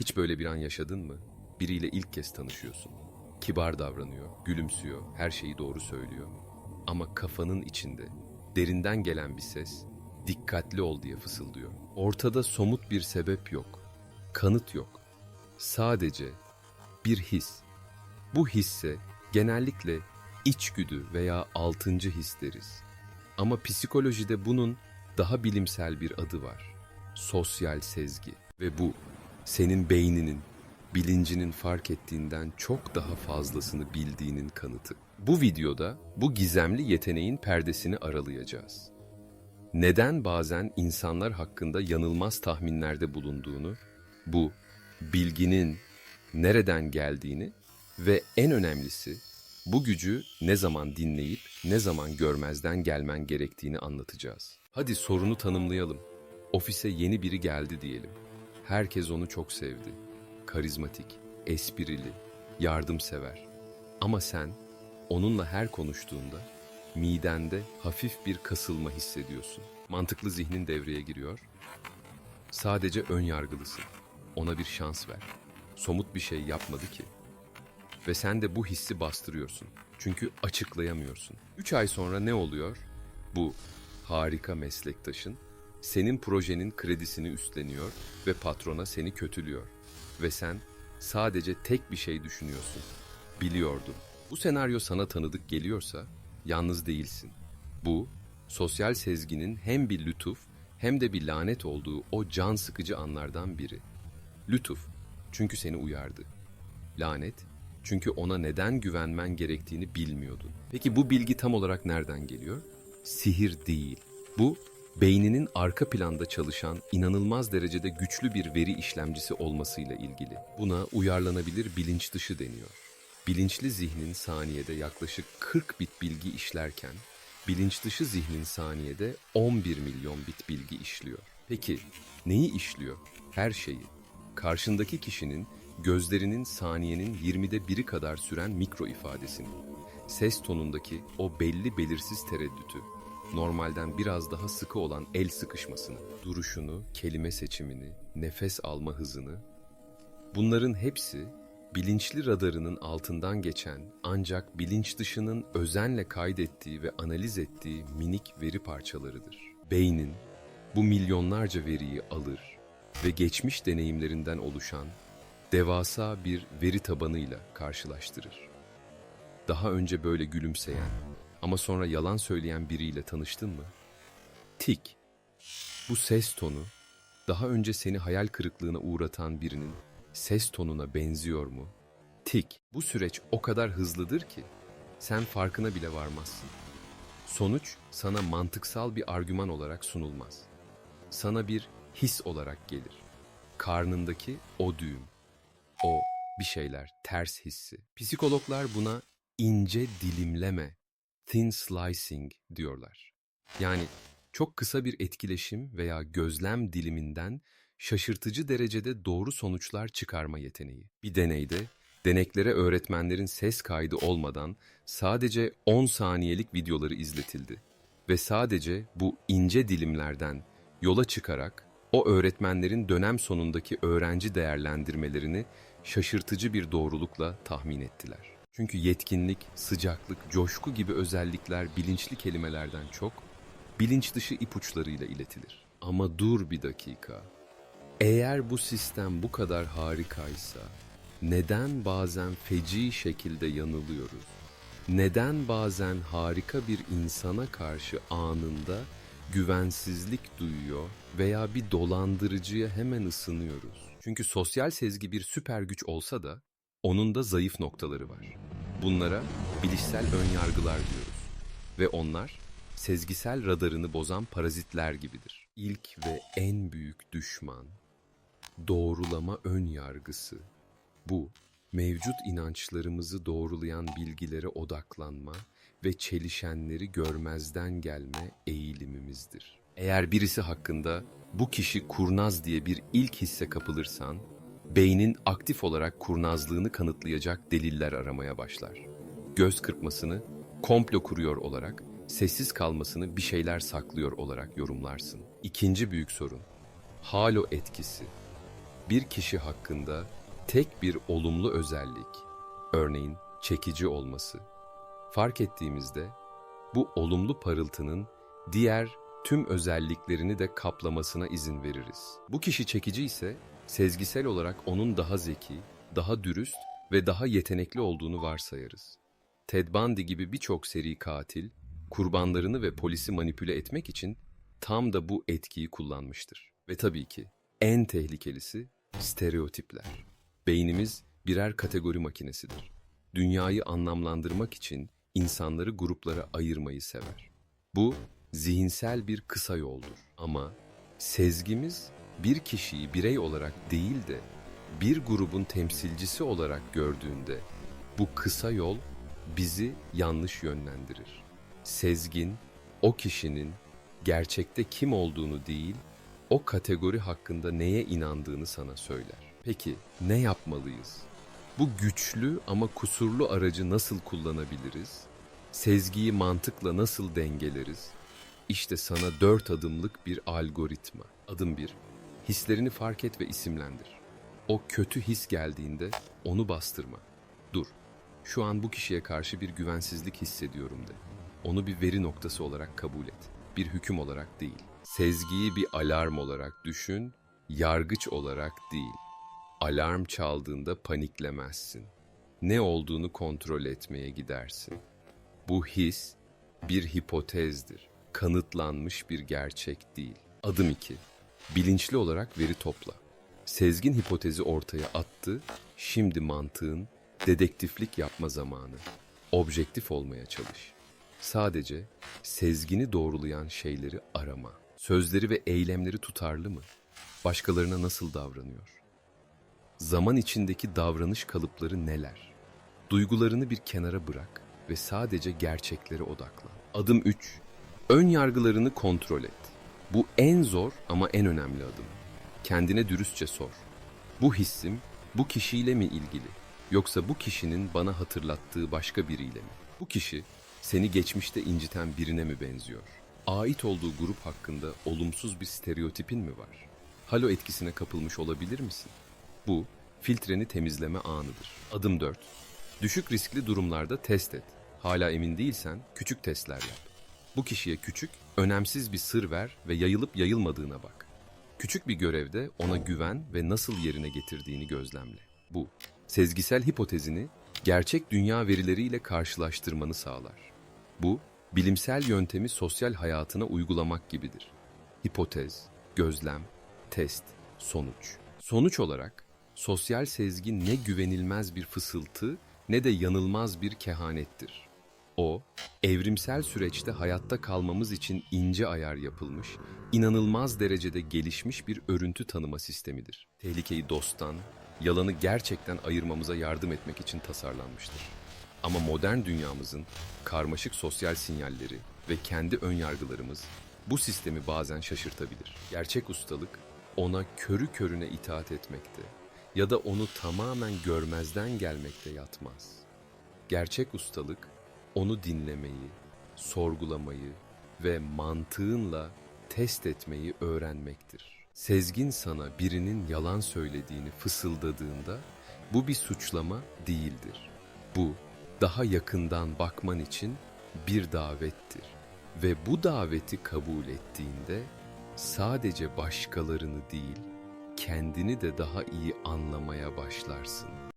Hiç böyle bir an yaşadın mı? Biriyle ilk kez tanışıyorsun. Kibar davranıyor, gülümsüyor, her şeyi doğru söylüyor. Ama kafanın içinde derinden gelen bir ses dikkatli ol diye fısıldıyor. Ortada somut bir sebep yok. Kanıt yok. Sadece bir his. Bu hisse genellikle içgüdü veya altıncı his deriz. Ama psikolojide bunun daha bilimsel bir adı var. Sosyal sezgi. Ve bu senin beyninin, bilincinin fark ettiğinden çok daha fazlasını bildiğinin kanıtı. Bu videoda bu gizemli yeteneğin perdesini aralayacağız. Neden bazen insanlar hakkında yanılmaz tahminlerde bulunduğunu, bu bilginin nereden geldiğini ve en önemlisi bu gücü ne zaman dinleyip ne zaman görmezden gelmen gerektiğini anlatacağız. Hadi sorunu tanımlayalım. Ofise yeni biri geldi diyelim. Herkes onu çok sevdi. Karizmatik, esprili, yardımsever. Ama sen onunla her konuştuğunda midende hafif bir kasılma hissediyorsun. Mantıklı zihnin devreye giriyor. Sadece ön yargılısın. Ona bir şans ver. Somut bir şey yapmadı ki. Ve sen de bu hissi bastırıyorsun. Çünkü açıklayamıyorsun. Üç ay sonra ne oluyor? Bu harika meslektaşın senin projenin kredisini üstleniyor ve patrona seni kötülüyor. Ve sen sadece tek bir şey düşünüyorsun. Biliyordum. Bu senaryo sana tanıdık geliyorsa yalnız değilsin. Bu sosyal sezginin hem bir lütuf hem de bir lanet olduğu o can sıkıcı anlardan biri. Lütuf çünkü seni uyardı. Lanet çünkü ona neden güvenmen gerektiğini bilmiyordun. Peki bu bilgi tam olarak nereden geliyor? Sihir değil. Bu beyninin arka planda çalışan inanılmaz derecede güçlü bir veri işlemcisi olmasıyla ilgili. Buna uyarlanabilir bilinç dışı deniyor. Bilinçli zihnin saniyede yaklaşık 40 bit bilgi işlerken, bilinç dışı zihnin saniyede 11 milyon bit bilgi işliyor. Peki neyi işliyor? Her şeyi. Karşındaki kişinin gözlerinin saniyenin 20'de biri kadar süren mikro ifadesini, ses tonundaki o belli belirsiz tereddütü, normalden biraz daha sıkı olan el sıkışmasını, duruşunu, kelime seçimini, nefes alma hızını, bunların hepsi bilinçli radarının altından geçen ancak bilinç dışının özenle kaydettiği ve analiz ettiği minik veri parçalarıdır. Beynin bu milyonlarca veriyi alır ve geçmiş deneyimlerinden oluşan devasa bir veri tabanıyla karşılaştırır. Daha önce böyle gülümseyen ama sonra yalan söyleyen biriyle tanıştın mı? Tik. Bu ses tonu daha önce seni hayal kırıklığına uğratan birinin ses tonuna benziyor mu? Tik. Bu süreç o kadar hızlıdır ki sen farkına bile varmazsın. Sonuç sana mantıksal bir argüman olarak sunulmaz. Sana bir his olarak gelir. Karnındaki o düğüm, o bir şeyler ters hissi. Psikologlar buna ince dilimleme, thin slicing diyorlar. Yani çok kısa bir etkileşim veya gözlem diliminden şaşırtıcı derecede doğru sonuçlar çıkarma yeteneği. Bir deneyde deneklere öğretmenlerin ses kaydı olmadan sadece 10 saniyelik videoları izletildi ve sadece bu ince dilimlerden yola çıkarak o öğretmenlerin dönem sonundaki öğrenci değerlendirmelerini şaşırtıcı bir doğrulukla tahmin ettiler. Çünkü yetkinlik, sıcaklık, coşku gibi özellikler bilinçli kelimelerden çok bilinç dışı ipuçlarıyla iletilir. Ama dur bir dakika. Eğer bu sistem bu kadar harikaysa neden bazen feci şekilde yanılıyoruz? Neden bazen harika bir insana karşı anında güvensizlik duyuyor veya bir dolandırıcıya hemen ısınıyoruz? Çünkü sosyal sezgi bir süper güç olsa da onun da zayıf noktaları var. Bunlara bilişsel önyargılar diyoruz. Ve onlar sezgisel radarını bozan parazitler gibidir. İlk ve en büyük düşman doğrulama ön yargısı. Bu mevcut inançlarımızı doğrulayan bilgilere odaklanma ve çelişenleri görmezden gelme eğilimimizdir. Eğer birisi hakkında bu kişi kurnaz diye bir ilk hisse kapılırsan, beynin aktif olarak kurnazlığını kanıtlayacak deliller aramaya başlar. Göz kırpmasını komplo kuruyor olarak, sessiz kalmasını bir şeyler saklıyor olarak yorumlarsın. İkinci büyük sorun, halo etkisi. bir kişi hakkında tek bir olumlu özellik, örneğin çekici olması, fark ettiğimizde bu olumlu parıltının diğer tüm özelliklerini de kaplamasına izin veririz. Bu kişi çekici ise sezgisel olarak onun daha zeki, daha dürüst ve daha yetenekli olduğunu varsayarız. Ted Bundy gibi birçok seri katil, kurbanlarını ve polisi manipüle etmek için tam da bu etkiyi kullanmıştır. Ve tabii ki en tehlikelisi stereotipler. Beynimiz birer kategori makinesidir. Dünyayı anlamlandırmak için insanları gruplara ayırmayı sever. Bu zihinsel bir kısa yoldur ama sezgimiz bir kişiyi birey olarak değil de bir grubun temsilcisi olarak gördüğünde bu kısa yol bizi yanlış yönlendirir. Sezgin o kişinin gerçekte kim olduğunu değil, o kategori hakkında neye inandığını sana söyler. Peki ne yapmalıyız? Bu güçlü ama kusurlu aracı nasıl kullanabiliriz? Sezgiyi mantıkla nasıl dengeleriz? İşte sana dört adımlık bir algoritma. Adım bir, hislerini fark et ve isimlendir. O kötü his geldiğinde onu bastırma. Dur, şu an bu kişiye karşı bir güvensizlik hissediyorum de. Onu bir veri noktası olarak kabul et. Bir hüküm olarak değil. Sezgiyi bir alarm olarak düşün, yargıç olarak değil. Alarm çaldığında paniklemezsin. Ne olduğunu kontrol etmeye gidersin. Bu his bir hipotezdir. Kanıtlanmış bir gerçek değil. Adım 2. Bilinçli olarak veri topla. Sezgin hipotezi ortaya attı, şimdi mantığın dedektiflik yapma zamanı. Objektif olmaya çalış. Sadece sezgini doğrulayan şeyleri arama. Sözleri ve eylemleri tutarlı mı? Başkalarına nasıl davranıyor? Zaman içindeki davranış kalıpları neler? Duygularını bir kenara bırak ve sadece gerçeklere odaklan. Adım 3. Ön yargılarını kontrol et. Bu en zor ama en önemli adım. Kendine dürüstçe sor. Bu hissim bu kişiyle mi ilgili? Yoksa bu kişinin bana hatırlattığı başka biriyle mi? Bu kişi seni geçmişte inciten birine mi benziyor? Ait olduğu grup hakkında olumsuz bir stereotipin mi var? Halo etkisine kapılmış olabilir misin? Bu filtreni temizleme anıdır. Adım 4. Düşük riskli durumlarda test et. Hala emin değilsen küçük testler yap. Bu kişiye küçük, önemsiz bir sır ver ve yayılıp yayılmadığına bak. Küçük bir görevde ona güven ve nasıl yerine getirdiğini gözlemle. Bu, sezgisel hipotezini gerçek dünya verileriyle karşılaştırmanı sağlar. Bu, bilimsel yöntemi sosyal hayatına uygulamak gibidir. Hipotez, gözlem, test, sonuç. Sonuç olarak sosyal sezgi ne güvenilmez bir fısıltı ne de yanılmaz bir kehanettir. O, evrimsel süreçte hayatta kalmamız için ince ayar yapılmış, inanılmaz derecede gelişmiş bir örüntü tanıma sistemidir. Tehlikeyi dosttan, yalanı gerçekten ayırmamıza yardım etmek için tasarlanmıştır. Ama modern dünyamızın karmaşık sosyal sinyalleri ve kendi önyargılarımız bu sistemi bazen şaşırtabilir. Gerçek ustalık ona körü körüne itaat etmekte ya da onu tamamen görmezden gelmekte yatmaz. Gerçek ustalık onu dinlemeyi, sorgulamayı ve mantığınla test etmeyi öğrenmektir. Sezgin sana birinin yalan söylediğini fısıldadığında bu bir suçlama değildir. Bu daha yakından bakman için bir davettir. Ve bu daveti kabul ettiğinde sadece başkalarını değil, kendini de daha iyi anlamaya başlarsın.